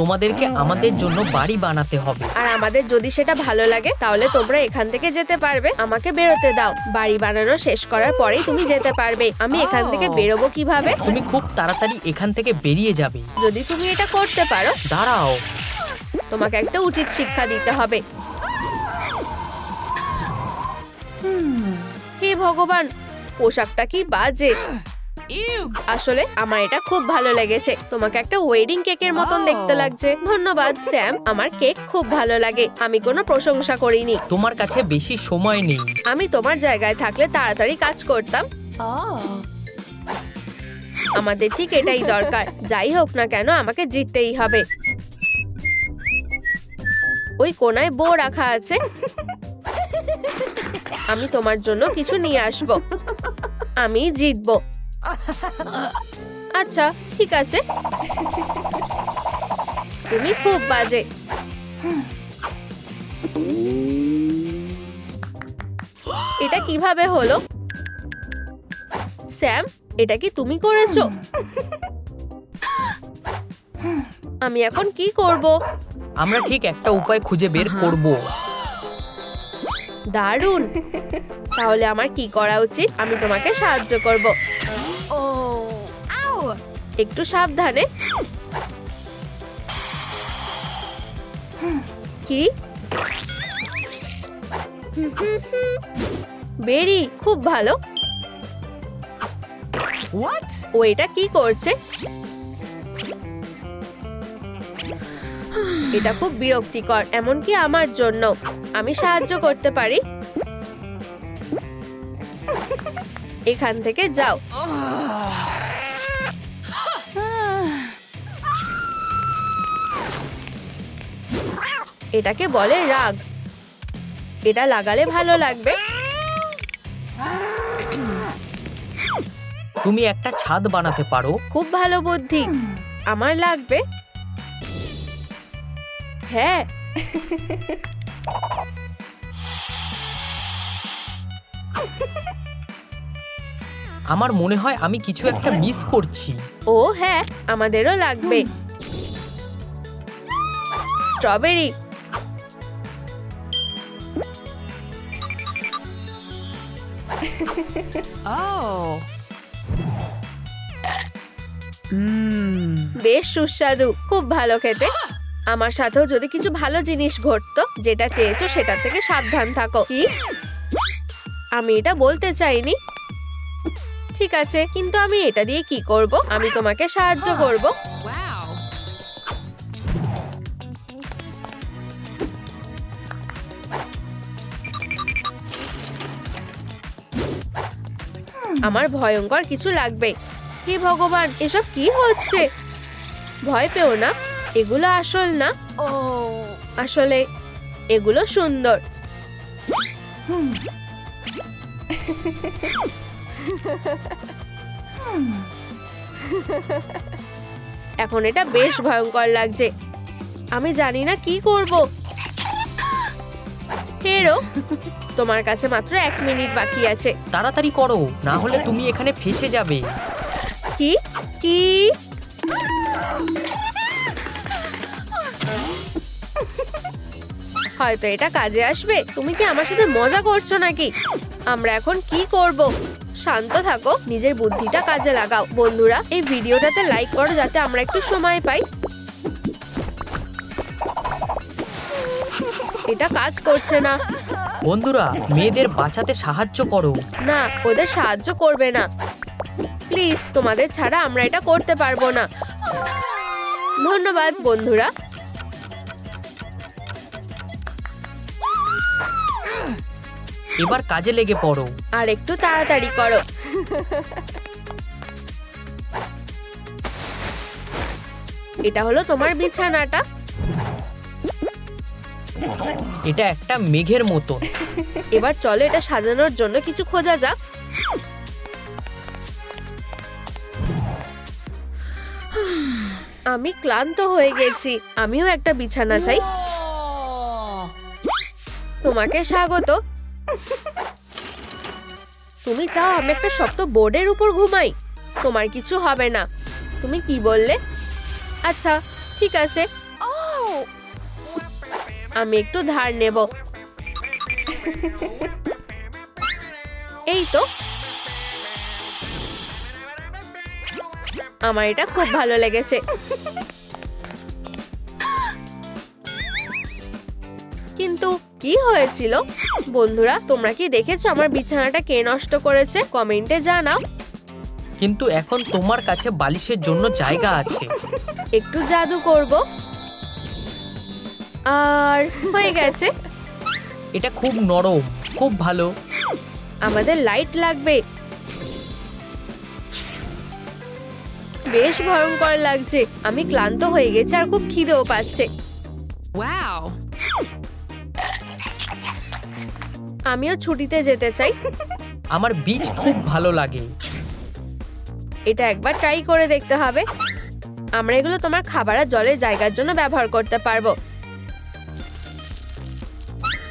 তোমাদেরকে আমাদের জন্য বাড়ি বানাতে হবে। আর আমাদের যদি সেটা ভালো লাগে তাহলে তোমরা এখান থেকে যেতে পারবে। আমাকে বেরোতে দাও। বাড়ি বানানো শেষ করার পরেই তুমি যেতে পারবে। আমি এখান থেকে বেরোবো কীভাবে? তুমি খুব তাড়াতাড়ি এখান থেকে বেরিয়ে যাবে। যদি তুমি এটা করতে পারো। দাঁড়াও। তোমাকে একটা উচিত শিক্ষা দিতে হবে। হে ভগবান পোশাকটা কি বাজে। আসলে আমার এটা খুব ভালো লেগেছে। তোমাকে একটা ওয়েডিং কেকের মতন দেখতে লাগছে। ধন্যবাদ স্যাম আমার কেক খুব ভালো লাগে। আমি কোনো প্রশংসা করিনি। তোমার কাছে বেশি সময় নেই। আমি তোমার জায়গায় থাকলে তাড়াতাড়ি কাজ করতাম। আমাদের ঠিক এটাই দরকার। যাই হোক না কেন আমাকে জিততেই হবে। ওই কোনায় বউ রাখা আছে। আমি তোমার জন্য কিছু নিয়ে আসব। আমি জিতবো। আচ্ছা ঠিক আছে। তুমি খুব বাজে। এটা কীভাবে হলো? স্যাম এটা কি তুমি করেছ? আমি এখন কি করব? আমরা ঠিক একটা উপায় খুঁজে বের করব। দারুণ। তাহলে আমার কি করা উচিত? আমি তোমাকে সাহায্য করব। একটু সাবধানে। কি? বেরি খুব ভালো। ও এটা কি করছে? এটা খুব বিরক্তিকর এমনকি আমার জন্য। আমি সাহায্য করতে পারি। এখান থেকে যাও। এটাকে বলে রাগ। এটা লাগালে ভালো লাগবে। তুমি একটা ছাদ বানাতে পারো। খুব ভালো বুদ্ধি। আমার লাগবে। হ্যাঁ। আমার মনে হয় আমি কিছু একটা মিস করছি। ও হ্যাঁ আমাদেরও লাগবে। স্ট্রবেরি। বেশ সুস্বাদু খুব ভালো খেতে। আমার সাথেও যদি কিছু ভালো জিনিস ঘটতো যেটা চেয়েছো সেটা থেকে সাবধান থাকো। কি? আমি এটা বলতে চাইনি। ঠিক আছে কিন্তু আমি এটা দিয়ে কি করব? আমি তোমাকে সাহায্য করব। আমার ভয়ঙ্কর কিছু লাগবে। হে ভগবান এসব কি হচ্ছে? ভয় পেও না এগুলো আসল না। ও আসলে এগুলো সুন্দর। এখন এটা বেশ ভয়ঙ্কর লাগছে। আমি জানি না কি করব। হেরো তোমার কাছে মাত্র এক মিনিট বাকি আছে। তাড়াতাড়ি করো না হলে তুমি এখানে ফেসে যাবে। কি? কি? হয়তো এটা কাজে আসবে। তুমি কি আমার সাথে মজা করছ নাকি? আমরা এখন কি করব? শান্ত থাকো নিজের বুদ্ধিটা কাজে লাগাও। বন্ধুরা এই ভিডিওটাতে লাইক করো যাতে আমরা একটু সময় পাই। এটা কাজ করছে না। বন্ধুরা মেয়েদের বাঁচাতে সাহায্য করো। না ওদের সাহায্য করবে না। প্লিজ তোমাদের ছাড়া আমরা এটা করতে পারব না। ধন্যবাদ বন্ধুরা। এবার কাজে লেগে পড়ো। আর একটু তাড়াতাড়ি করো। এটা হলো তোমার বিছানাটা। এটা একটা মেঘের মতো। এবার চলো এটা সাজানোর জন্য কিছু খোঁজা যাক। আমি ক্লান্ত হয়ে গেছি। আমিও একটা বিছানা চাই। তোমাকে স্বাগত। তুমি চাও আমি একটা শক্ত বোর্ডের উপর ঘুমাই? তোমার কিছু হবে না। তুমি কি বললে? আচ্ছা ঠিক আছে। আমি একটু ধার নেব। এই তো। আমার এটা খুব ভালো লেগেছে। কিন্তু কি হয়েছিল? বন্ধুরা তোমরা কি দেখেছ আমার বিছানাটা কে নষ্ট করেছে? কমেন্টে জানাও। কিন্তু এখন তোমার কাছে বালিশের জন্য জায়গা আছে। একটু জাদু করব। আর হয়ে গেছে। এটা খুব নরম খুব ভালো। আমাদের লাইট লাগবে। বেশ ভয়ঙ্কর লাগছে। আমি ক্লান্ত হয়ে গেছি আর খুব খিদেও পাচ্ছে. আমিও ছুটিতে যেতে চাই। আমার বীজ খুব ভালো লাগে। এটা একবার ট্রাই করে দেখতে হবে। আমরা এগুলো তোমার খাবার আর জলের জায়গার জন্য ব্যবহার করতে পারব।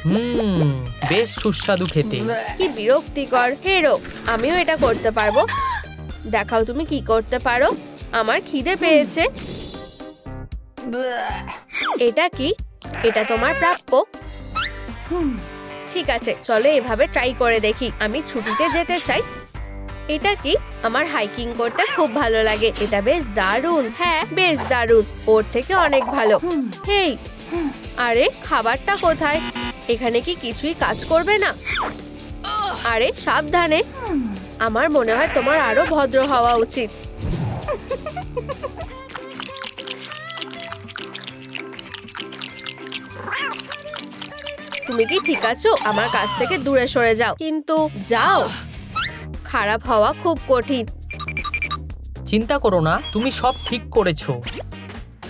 হুম, বেশ সুস্বাদু খেতে। কি বিরক্তিকর। হেরো আমিও এটা করতে পারব। দেখাও তুমি কি করতে পারো। আমার খিদে পেয়েছে। এটা কি? এটা তোমার প্রাপ্য। ঠিক আছে, চলো এভাবে ট্রাই করে দেখি। আমি ছুটিতে যেতে চাই। এটা কি? আমার হাইকিং করতে খুব ভালো লাগে। এটা বেশ দারুণ। হ্যাঁ বেশ দারুণ। ওর থেকে অনেক ভালো। হেই, আরে, খাবারটা কোথায়? এখানে কি কিছুই কাজ করবে না? আরে সাবধানে। আমার মনে হয় তোমার আরও ভদ্র হওয়া উচিত। তুমি কি ঠিক আছো? আমার কাছ থেকে দূরে সরে যাও। কিন্তু যাও। খারাপ হওয়া খুব কঠিন। চিন্তা করো না তুমি সব ঠিক করেছ।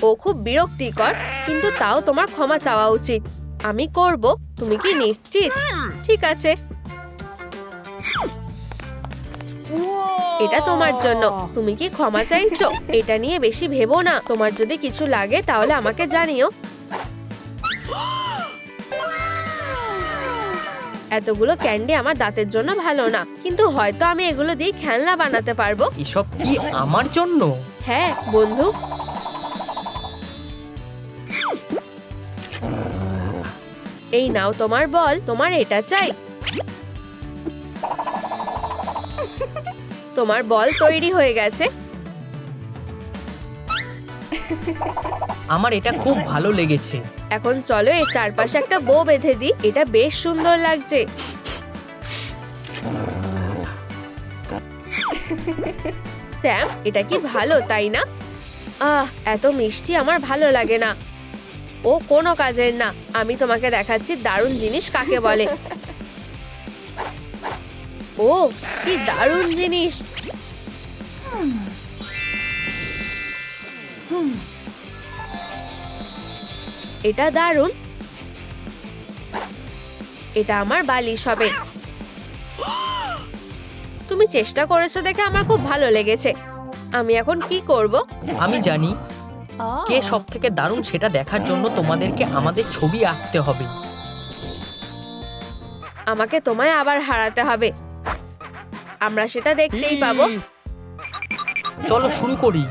ও খুব বিরক্তিকর কিন্তু তাও তোমার ক্ষমা চাওয়া উচিত। আমি করব। তুমি কি নিশ্চিত? ঠিক আছে। এটা তোমার জন্য। তুমি কি ক্ষমা চাইছো? এটা নিয়ে বেশি ভেবো না। তোমার যদি কিছু লাগে তাহলে আমাকে জানিও। এতগুলো ক্যান্ডি আমার দাঁতের জন্য ভালো না। কিন্তু হয়তো আমি এগুলো দিয়ে খেলনা বানাতে পারব। এসব কি আমার জন্য? হ্যাঁ বন্ধু। এই নাও তোমার বল তোমার এটা চাই। তোমার বল তৈরি হয়ে গেছে। আমার এটা খুব ভালো লেগেছে। এখন চলো এর চারপাশে একটা বো বেঁধে দিই এটা বেশ সুন্দর লাগছে। স্যাম এটা কি ভালো তাই না? আহ এত মিষ্টি আমার ভালো লাগে না। ও কোনো কাজের না। আমি তোমাকে দেখাচ্ছি দারুণ জিনিস কাকে বলে। ও, কি দারুণ জিনিস। এটা দারুণ। এটা আমার বালিশ হবে। তুমি চেষ্টা করেছ দেখে আমার খুব ভালো লেগেছে। আমি এখন কি করব? আমি জানি কে সব থেকে দারুণ সেটা দেখার জন্য তোমাদেরকে আমাদের ছবি আঁকতে হবে। আমাকে তোমায় আবার হারাতে হবে। আমরা সেটা দেখতেই পাবো। চলো শুরু করি।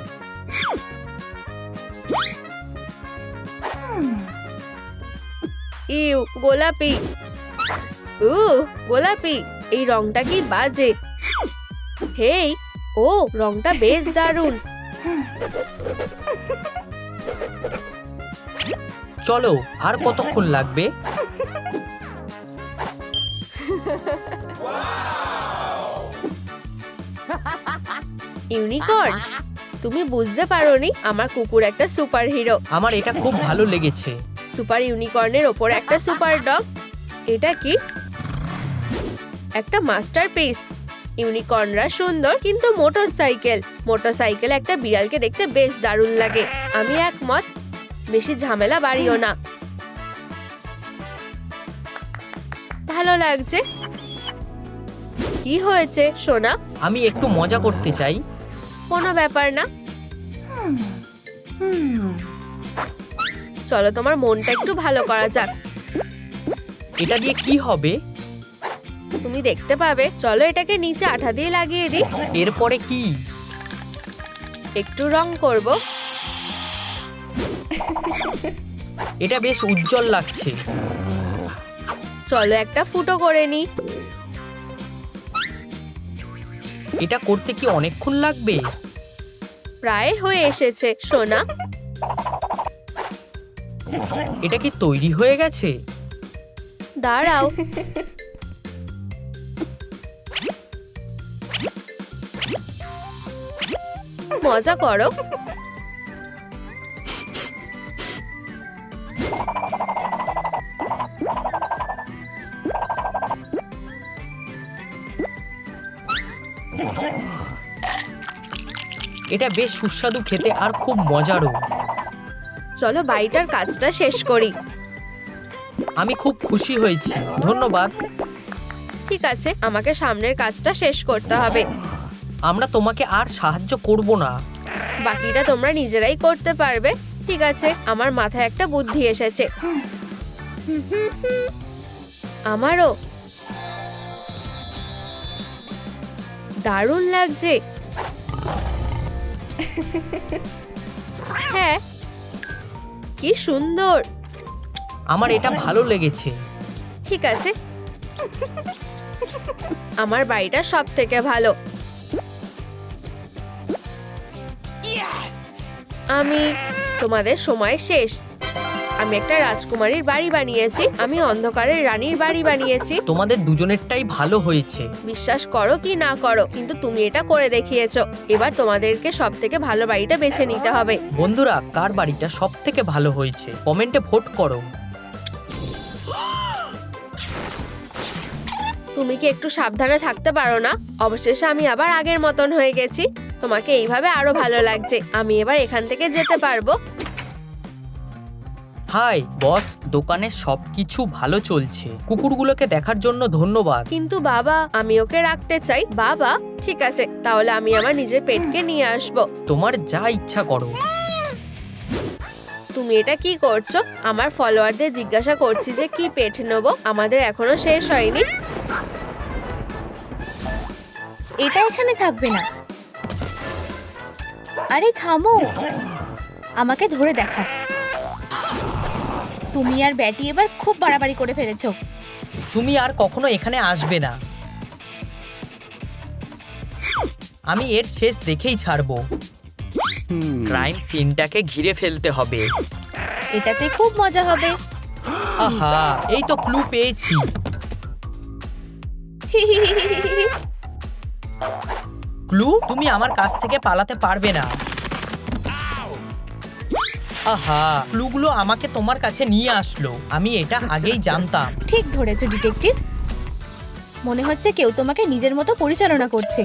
ইউ গোলাপি। উ গোলাপি এই রংটা কি বাজে? হেই ও রংটা বেশ দারুণ। চলো আর কতক্ষণ লাগবে? ইউনিকর্ন তুমি বুঝতে পারোনি আমার কুকুর একটা সুপার হিরো আমার এটা খুব ভালো লেগেছে। সুপার ইউনিকর্নের ওপর একটা সুপার ডগ এটা কি? একটা মাস্টার মাস্টারপিস ইউনিকর্নরা সুন্দর কিন্তু মোটরসাইকেল। মোটরসাইকেল একটা বিড়ালকে দেখতে বেশ দারুণ লাগে। আমি একমত। বেশি ঝামেলা বাড়িও না। ভালো লাগছে। কি হয়েছে সোনা? আমি একটু মজা করতে চাই। কোনো ব্যাপার না। চলো তোমার মনটা একটু ভালো করা যাক। এটা দিয়ে কি হবে? তুমি দেখতে পাবে। চলো এটাকে নিচে আঠা দিয়ে লাগিয়ে দিই। এরপরে কি? একটু রং করব। এটা বেশ উজ্জ্বল লাগছে। চলো একটা ফুটো করে নি। এটা করতে কি অনেকক্ষণ লাগবে? প্রায় হয়ে এসেছে সোনা। এটা কি তৈরি হয়ে গেছে? দাঁড়াও। মজা করো। এটা বেশ সুস্বাদু খেতে আর খুব মজারও। চলো বাড়িটার কাজটা শেষ করি। আমি খুব খুশি হয়েছি ধন্যবাদ। ঠিক আছে আমাকে সামনের কাজটা শেষ করতে হবে। আমরা তোমাকে আর সাহায্য করব না। বাকিটা তোমরা নিজেরাই করতে পারবে। ঠিক আছে আমার মাথায় একটা বুদ্ধি এসেছে। আমারও। দারুণ লাগছে। হ্যাঁ। কি সুন্দর। আমার এটা ভালো লেগেছে। ঠিক আছে। আমার বাড়িটা সব থেকে ভালো আমি তোমাদের সময় শেষ। আমি একটা রাজকুমারীর বাড়ি বানিয়েছি আমি অন্ধকারের রানীর বাড়ি বানিয়েছি। তোমাদের দুজনেরটাই ভালো হয়েছে। বিশ্বাস করো কি না করো কিন্তু তুমি এটা করে দেখিয়েছো। এবার তোমাদেরকে সব থেকে ভালো বাড়িটা বেছে নিতে হবে। বন্ধুরা কার বাড়িটা সব থেকে ভালো হয়েছে? কমেন্টে ভোট করো। তুমি কি একটু সাবধানে থাকতে পারো না? অবশেষে আমি আবার আগের মতন হয়ে গেছি। তোমাকে এইভাবে আরও ভালো লাগছে। আমি এবার এখান থেকে যেতে পারব। হাই বস দোকানে সবকিছু ভালো চলছে। কুকুরগুলোকে দেখার জন্য ধন্যবাদ। কিন্তু বাবা আমি ওকে রাখতে চাই। বাবা ঠিক আছে তাহলে আমি আমার নিজের পেটকে নিয়ে আসব। তোমার যা ইচ্ছা করো। তুমি এটা কি করছ? আমার ফলোয়ারদের জিজ্ঞাসা করছি যে কি পেট নেব। আমাদের এখনও শেষ হয়নি। এটা এখানে থাকবে না। আরে থামো। আমাকে ধরে দেখা। তুমি আর ব্যাটি এবার খুব বাড়াবাড়ি করে ফেলেছো। তুমি আর কখনো এখানে আসবে না। আমি এর শেষ দেখেই ছাড়বো। ক্রাইম সিনটাকে ঘিরে ফেলতে হবে। এটাতে খুব মজা হবে। আহা এই তো ক্লু পেয়েছি। ক্লু তুমি আমার কাছ থেকে পালাতে পারবে না। আহা ক্লুগুলো আমাকে তোমার কাছে নিয়ে আসলো। আমি এটা আগেই জানতাম। ঠিক ধরেছো ডিটেকটিভ মনে হচ্ছে কেউ তোমাকে নিজের মতো পরিচালনা করছে।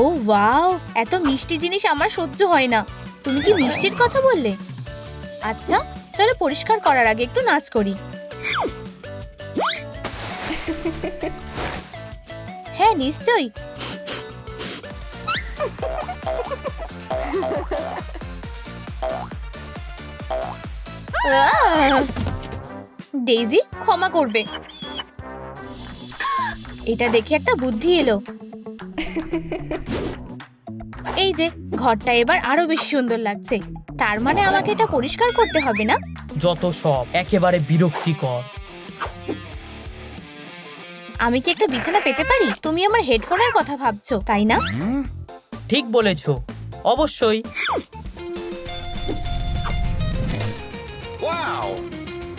ও, ওয়াও, এত মিষ্টি জিনিস আমার সহ্য হয় না। তুমি কি মিষ্টির কথা বললে? আচ্ছা চলো পরিষ্কার করার আগে একটু নাচ করি। হ্যাঁ নিশ্চয়ই! ডেইজি ক্ষমা করবে। এটা দেখে একটা বুদ্ধি এলো। এই যে ঘরটা এবার আরও বেশি সুন্দর লাগছে। তার মানে আমাকে এটা পরিষ্কার করতে হবে না? যত সব একেবারে বিরক্তিকর। আমি কি একটা বিছানা পেতে পারি? তুমি আমার হেডফোনের কথা ভাবছ তাই না? ঠিক বলেছ। অবশ্যই।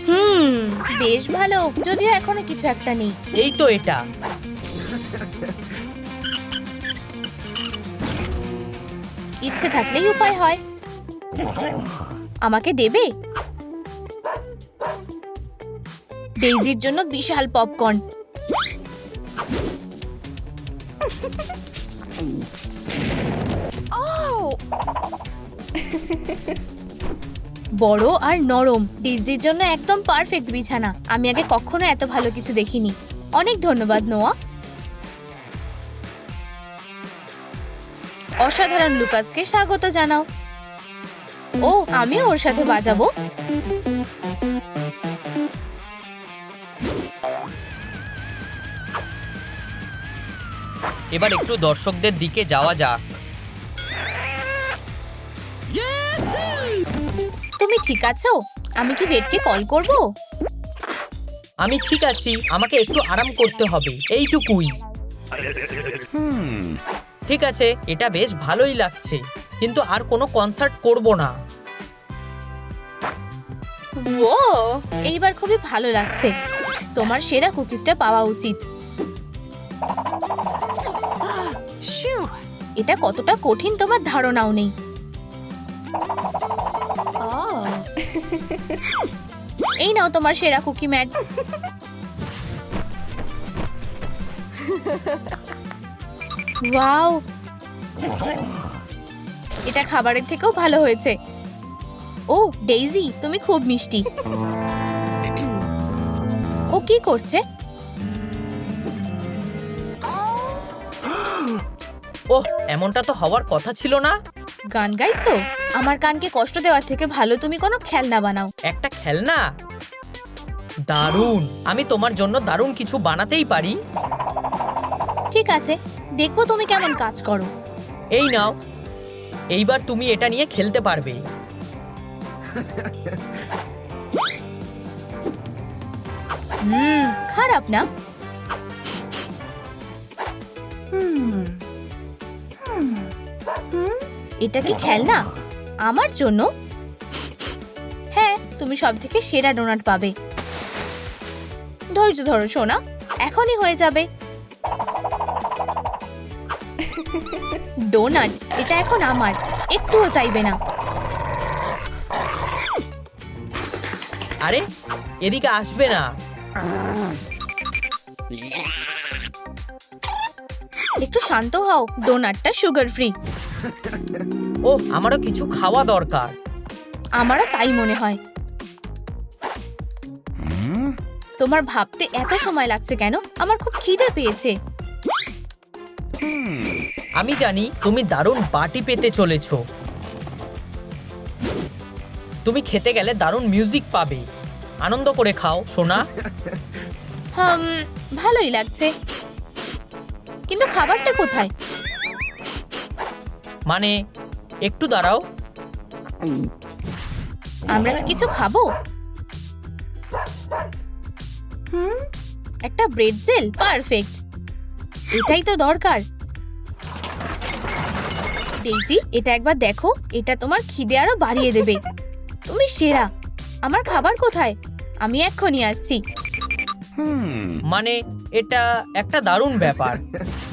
হুম বেশ ভালো। যদিও এখনও কিছু একটা নেই। এই তো এটা। ইচ্ছে থাকলেই উপায় হয়। আমাকে দেবে? ডেইজির জন্য বিশাল পপকর্ন। বড় আর নরম। ডেইজির জন্য একদম পারফেক্ট বিছানা। আমি আগে কখনো এত ভালো কিছু দেখিনি। অনেক ধন্যবাদ, নোয়া। অসাধারণ লুকাসকে স্বাগত জানাও। ও, আমিও ওর সাথে বাজাবো। এবার একটু দর্শকদের দিকে যাওয়া যাক। তুমি ঠিক আছো? আমি কি ভেটকে কল করব? আমি ঠিক আছি আমাকে একটু আরাম করতে হবে এইটুকুই। ঠিক আছে এটা বেশ ভালোই লাগছে কিন্তু আর কোনো কনসার্ট করব না। ও এইবার খুবই ভালো লাগছে। তোমার সেরা কুকিজটা পাওয়া উচিত। এটা কতটা কঠিন তোমার ধারণাও নেই। এই নাও তোমার সেরা কুকি ম্যাট। ওয়াও। এটা খাবারের থেকেও ভালো হয়েছে। ও, ডেইজি, তুমি খুব মিষ্টি। ও কি করছে? ওহ, এমনটা তো হওয়ার কথা ছিল না। গান গাইছো? আমার কানকে কষ্ট দেওয়ার থেকে ভালো তুমি কোনো খেলনা বানাও। একটা খেলনা? দারুণ! আমি তোমার জন্য দারুণ কিছু বানাতেই পারি। ঠিক আছে দেখব তুমি কেমন কাজ করো। এই নাও। এইবার তুমি এটা নিয়ে খেলতে পারবে। হুম খারাপ না। এটা কি খেলনা? আমার জন্য? হ্যাঁ তুমি সব থেকে সেরা ডোনাট পাবে। ধৈর্য ধরো সোনা। এখনই হয়ে যাবে। ডোনাট এটা এখন আমার। একটুও চাইবে না। আরে এদিকে আসবে না। একটু শান্ত হও ডোনাটটা সুগার ফ্রি ও আমারও কিছু খাওয়া দরকার। আমারও তাই মনে হয়। তোমার ভাবতে এত সময় লাগছে কেন? আমার খুব খিদে পেয়েছে। আমি জানি তুমি দারুণ বাটি পেতে চলেছ। তুমি খেতে গেলে দারুণ মিউজিক পাবে। আনন্দ করে খাও সোনা। হাম ভালোই লাগছে। কিন্তু খাবারটা কোথায়? মানে একটু দাঁড়াও। আমরা কি কিছু খাব? হুম একটা ব্রেড জেল পারফেক্ট। এটাই তো দরকার। ডেইজি এটা একবার দেখো এটা তোমার খিদে আরও বাড়িয়ে দেবে। তুমি সেরা। আমার খাবার কোথায়? আমি এক্ষুনি আসছি। হুম। মানে এটা একটা দারুণ ব্যাপার।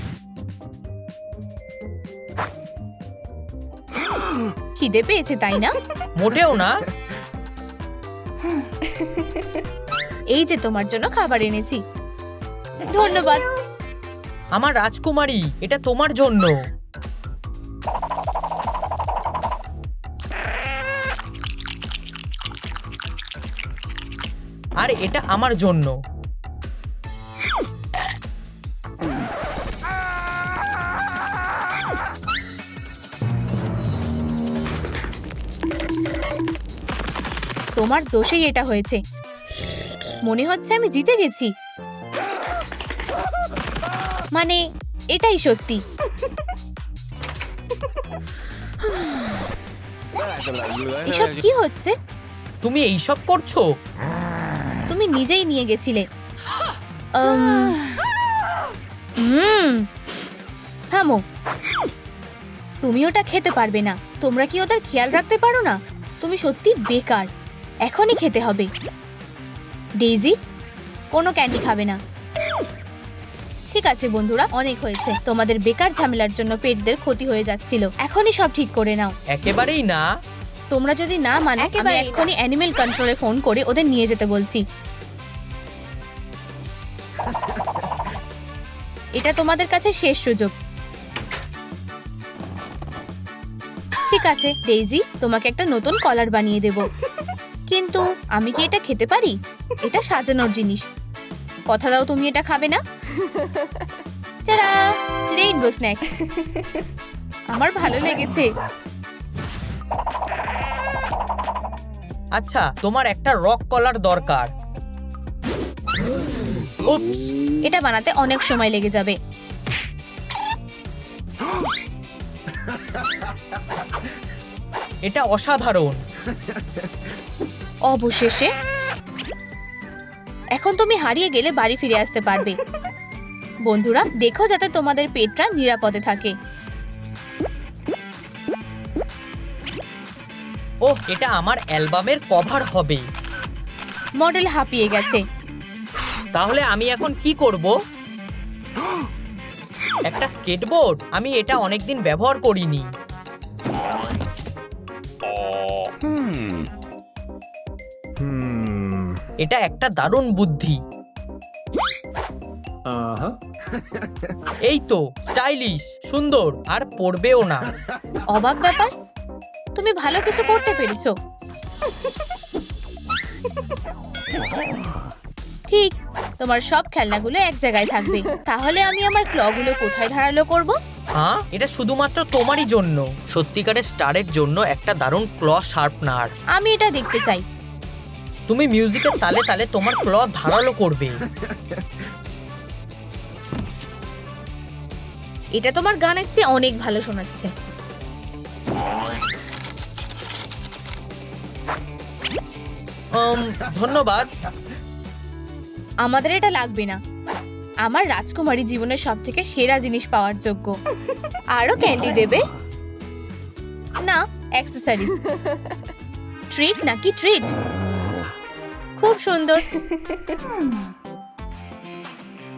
খিদে পেয়েছে তাই না? মোটেও না। এই যে তোমার জন্য খাবার এনেছি। ধন্যবাদ। আমার রাজকুমারী এটা তোমার জন্য। আর এটা আমার জন্য। তোমার দোষেই এটা হয়েছে। মনে হচ্ছে আমি জিতে গেছি। মানে এটাই সত্যি। এসব কি হচ্ছে? তুমি এইসব করছ? তুমি নিজেই নিয়ে গেছিলে। হুম থামো। তুমি ওটা খেতে পারবে না। তোমরা কি ওদের খেয়াল রাখতে পারো না? তুমি সত্যি বেকার। এখনই খেতে হবে। ডেইজি কোনো ক্যান্ডি খাবে না। ঠিক আছে বন্ধুরা অনেক হয়েছে। তোমাদের বেকার ঝামেলার জন্য পেটদের ক্ষতি হয়ে যাচ্ছিল। এখনই সব ঠিক করে নাও। একেবারেই না। তোমরা যদি না মানে না। এক্ষুনি অ্যানিমেল কন্ট্রোলে ফোন করে ওদের নিয়ে যেতে বলছি। এটা তোমাদের কাছে শেষ সুযোগ। ঠিক আছে ডেইজি তোমাকে একটা নতুন কলার বানিয়ে দেব। কিন্তু আমি কি এটা খেতে পারি? এটা সাজানোর জিনিস। কথা দাও তুমি এটা খাবে না? চারা রেইনবো স্ন্যাক। আমার ভালো লেগেছে। আচ্ছা তোমার একটা রক কলার দরকার। উপস এটা বানাতে অনেক সময় লেগে যাবে। এটা অসাধারণ। অবশেষে এখন তুমি হারিয়ে গেলে বাড়ি ফিরে আসতে পারবে। বন্ধুরা দেখো যাতে তোমাদের পেটটা নিরাপদে থাকে। ও এটা আমার অ্যালবামের কভার হবে। মডেল হাঁপিয়ে গেছে। তাহলে আমি এখন কি করব? একটা স্কেটবোর্ড? আমি এটা অনেকদিন ব্যবহার করিনি। Hmm. এটা একটা দারুণ বুদ্ধি। এই তো স্টাইলিশ সুন্দর আর পড়বেও না। অবাক ব্যাপার? তুমি ভালো কিছু করতে পেরেছ। ঠিক তোমার সব খেলনাগুলো এক জায়গায় থাকবে। তাহলে আমি আমার ক্লগুলো কোথায় ধারালো করব? হ্যাঁ এটা শুধুমাত্র তোমারই জন্য। সত্যিকারের স্টারের জন্য একটা দারুণ ক্ল শার্পনার আমি এটা দেখতে চাই। তুমি মিউজিকের তালে তালে তোমার ক্ল ধারালো করবে। এটা তোমার গানের চেয়ে অনেক ভালো শোনাচ্ছে। ধন্যবাদ। আমাদের এটা লাগবে না। আমার রাজকুমারী জীবনের সব থেকে সেরা জিনিস পাওয়ার যোগ্য। আরও ক্যান্ডি দেবে? না অ্যাক্সেসরিজ ট্রিট নাকি ট্রিট খুব সুন্দর।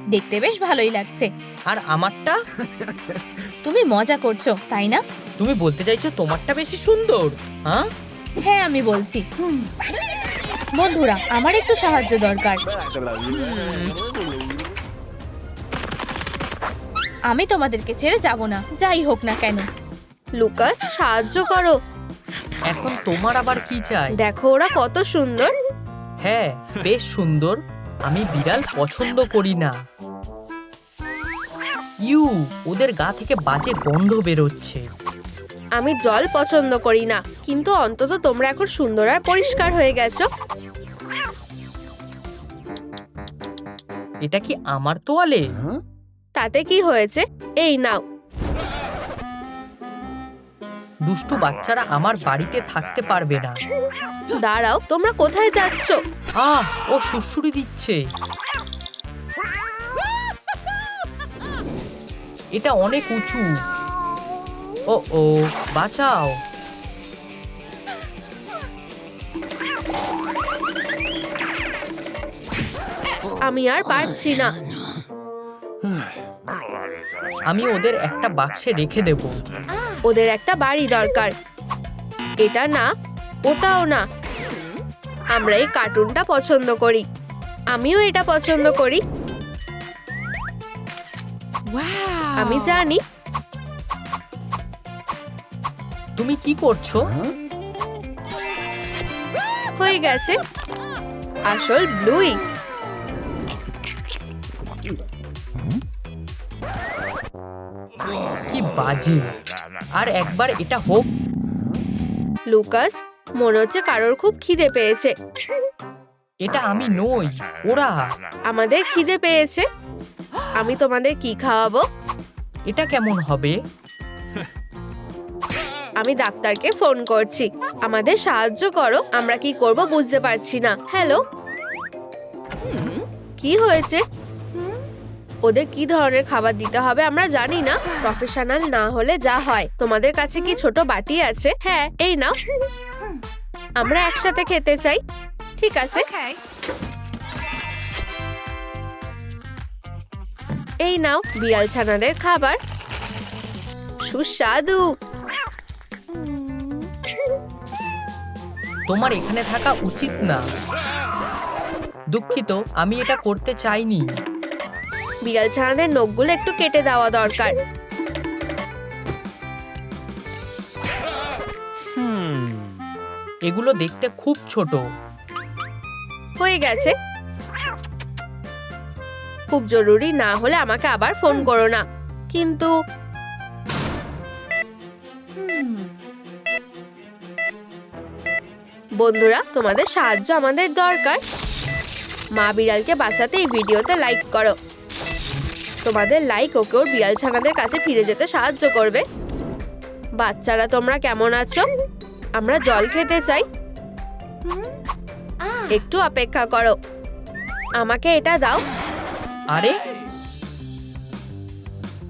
দেখতে বেশ ভালোই লাগছে। আর আমারটা? তুমি মজা করছ তাই না? তুমি বলতে চাইছো তোমারটা বেশি সুন্দর হ্যাঁ? হ্যাঁ আমি বলছি। বন্ধুরা আমার একটু সাহায্য দরকার। আমি তোমাদেরকে ছেড়ে যাব না যাই হোক না কেন। লুকাস সাহায্য করো। এখন তোমার আবার কি চাই? দেখো ওরা কত সুন্দর। হ্যাঁ বেশ সুন্দর। আমি বিড়াল পছন্দ করি না। ইউ ওদের গা থেকে বাজে গন্ধ বেরোচ্ছে। আমি জল পছন্দ করি না কিন্তু অন্তত তোমরা এখন সুন্দর আর পরিষ্কার হয়ে গেছো। এটা কি আমার তোয়ালে? তাতে কি হয়েছে? এই নাও। দুষ্টু বাচ্চারা আমার বাড়িতে থাকতে পারবে না। দাঁড়াও তোমরা কোথায় যাচ্ছ? আহ ও সুড়সুড়ি দিচ্ছে। এটা অনেক উঁচু। ও ও বাঁচাও। আমি আর পারছি না। আমি ওদের একটা বাক্সে রেখে দেব। ওদের একটা বাড়ি দরকার। এটা না ওটাও না। আমরা এই কার্টুনটা পছন্দ করি। আমিও এটা পছন্দ করি। আমি জানি। তুমি কি করছ? হয়ে গেছে। আসল ব্লুই। কি বাজে। আর একবার এটা হোক। লুকাস মনে হচ্ছে কারোর খুব খিদে পেয়েছে। এটা আমি নই ওরা। আমাদের খিদে পেয়েছে। আমি তোমাদের কি খাওয়াবো? এটা কেমন হবে? আমি ডাক্তারকে ফোন করছি। আমাদের সাহায্য করো আমরা কি করব বুঝতে পারছি না। হ্যালো? কি হয়েছে? ওদের কি ধরনের খাবার দিতে হবে আমরা জানি না। প্রফেশনাল না হলে যা হয়। তোমাদের কাছে কি ছোট বাটি আছে? হ্যাঁ এই নাও। আমরা একসাথে খেতে চাই। ঠিক আছে। এই নাও বিড়াল ছানাদের খাবার। সুস্বাদু। তোমার এখানে থাকা উচিত না। দুঃখিত আমি এটা করতে চাইনি। বিড়াল ছানাদের নখগুলো একটু কেটে দেওয়া দরকার। এগুলো দেখতে খুব ছোট। হয়ে গেছে। খুব জরুরি না হলে আমাকে আবার ফোন করো না। কিন্তু বন্ধুরা তোমাদের সাহায্য আমাদের দরকার। মা বিড়ালকে বাঁচাতে এই ভিডিওতে লাইক করো। তোমাদের লাইক ওকে ওর বিড়াল ছানাদের কাছে ফিরে যেতে সাহায্য করবে। বাচ্চারা তোমরা কেমন আছো? আমরা জল খেতে চাই। একটু অপেক্ষা করো। আমাকে এটা দাও। আরে?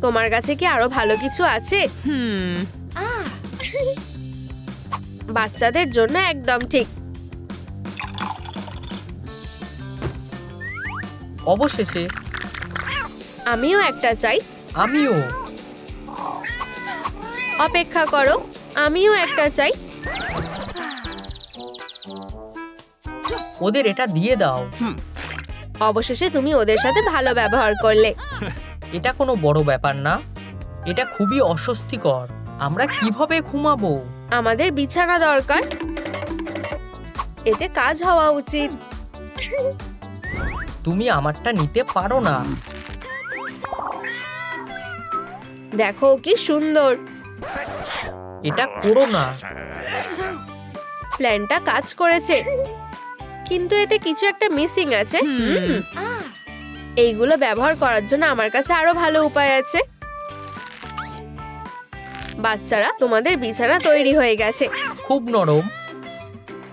তোমার কাছে কি আরও ভালো কিছু আছে? বাচ্চাদের জন্য একদম ঠিক। অবশেষে আমিও একটা চাই। আমিও। অপেক্ষা করো আমিও একটা চাই। ওদের এটা দিয়ে দাও। অবশেষে তুমি ওদের সাথে ভালো ব্যবহার করলে। এটা কোনো বড় ব্যাপার না। এটা খুবই অস্বস্তিকর। আমরা কীভাবে ঘুমাবো? আমাদের বিছানা দরকার। এতে কাজ হওয়া উচিত। তুমি আমারটা নিতে পারো না। দেখো কি সুন্দর। এটা করো না। প্ল্যানটা কাজ করেছে। কিন্তু এতে কিছু একটা মিসিং আছে। এইগুলো ব্যবহার করার জন্য আমার কাছে আরও ভালো উপায় আছে। বাচ্চারা তোমাদের বিছানা তৈরি হয়ে গেছে। খুব নরম।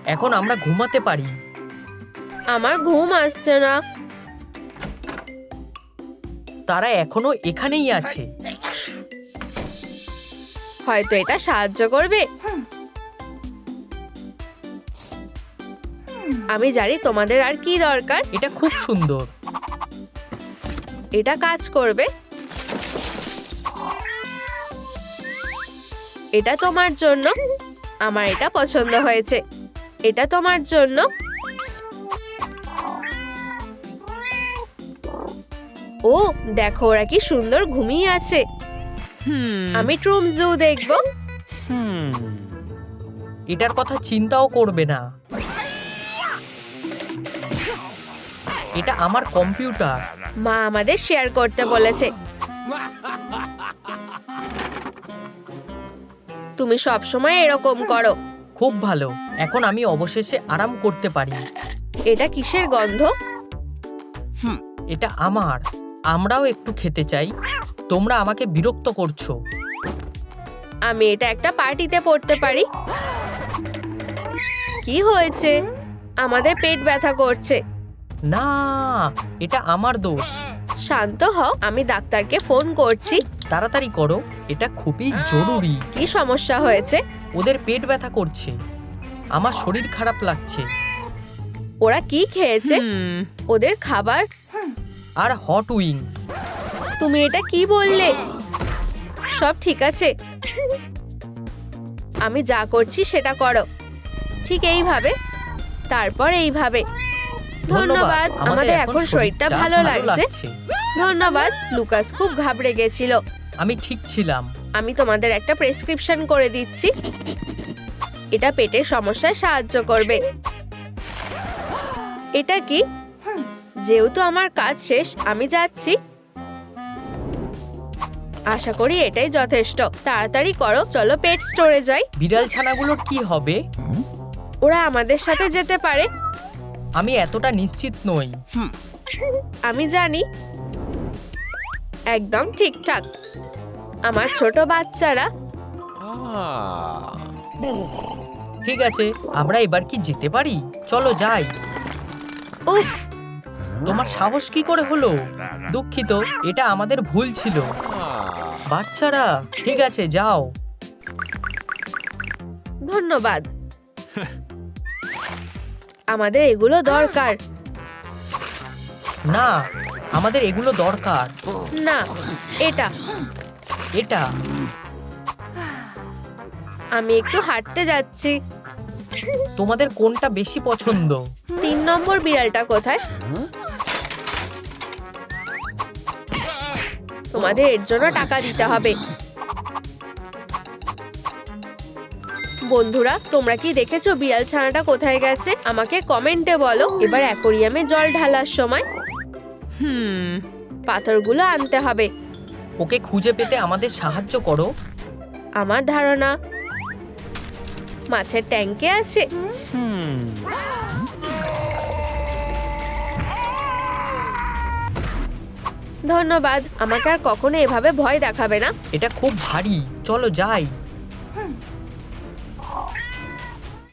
এখন আমরা ঘুমাতে পারি। আমার ঘুম আসছে না। তারা এখনও এখানেই আছে। হয়তো এটা সাহায্য করবে। আমি জানি তোমাদের আর কি দরকার। এটা খুব সুন্দর। এটা কাজ করবে। এটা তোমার জন্য। আমার এটা পছন্দ হয়েছে। এটা তোমার জন্য। ও দেখো ওরা কি সুন্দর ঘুমিয়ে আছে। আমি ট্রুম জু দেখব। এটার কথা চিন্তাও করবে না। এটা আমার কম্পিউটার। মা আমাদের শেয়ার করতে বলেছে। তুমি সব সময় এরকম করো। খুব ভালো। এখন আমি অবশেষে আরাম করতে পারি। এটা কিসের গন্ধ? এটা আমার। আমরাও একটু খেতে চাই। তোমরা আমাকে বিরক্ত করছ। আমি এটা একটা পার্টিতে পড়তে পারি। কি হয়েছে? আমাদের পেট ব্যথা করছে। না এটা আমার দোষ। শান্ত হও আমি ডাক্তারকে ফোন করছি। তাড়াতাড়ি করো এটা খুবই জরুরি। কি সমস্যা হয়েছে? ওদের পেট ব্যথা করছে। আমার শরীর খারাপ লাগছে। ওরা কি খেয়েছে? ওদের খাবার? আর হট উইংস। তুমি এটা কি বললে? সব ঠিক আছে। আমি যা করছি সেটা করো। ঠিক এইভাবে। তারপর এইভাবে। ধন্যবাদ। আমাদের এখন শরীরটা ভালো লাগছে। ধন্যবাদ। লুকাস খুব ঘাবড়ে গেছিল। আমি ঠিক ছিলাম। আমি তোমাদের একটা প্রেসক্রিপশন করে দিচ্ছি। এটা পেটের সমস্যায় সাহায্য করবে। এটা কি? যেহেতু আমার কাজ শেষ আমি যাচ্ছি। আশা করি এটাই যথেষ্ট। তাড়াতাড়ি করো চলো পেট স্টোরে যাই। বিড়াল ছানাগুলোর কি হবে? ওরা আমাদের সাথে যেতে পারে। আমি এতটা নিশ্চিত নই। আমি জানি। একদম ঠিকঠাক। আমার ছোট বাচ্চারা। ঠিক আছে আমরা এবার কি যেতে পারি? চলো যাই। উপস তোমার সাহস কি করে হলো? দুঃখিত এটা আমাদের ভুল ছিল। বাচ্চারা ঠিক আছে যাও। ধন্যবাদ। আমাদের এগুলো দরকার। না আমাদের এগুলো দরকার। না এটা। এটা। আমি একটু হাঁটতে যাচ্ছি। তোমাদের কোনটা বেশি পছন্দ? তিন নম্বর বিড়ালটা কোথায়? তোমাদের এর জন্য টাকা দিতে হবে। বন্ধুরা তোমরা কি দেখেছ বিড়াল ছানাটা কোথায় গেছে? আমাকে কমেন্টে বলো। এবার অ্যাকোরিয়ামে জল ঢালার সময় হুম। পাথরগুলো আনতে হবে। ওকে খুঁজে পেতে আমাদের সাহায্য করো। আমার ধারণা মাছের ট্যাঙ্কে আছে। ধন্যবাদ। আমাকে আর কখনো এভাবে ভয় দেখাবে না। এটা খুব ভারী। চলো যাই।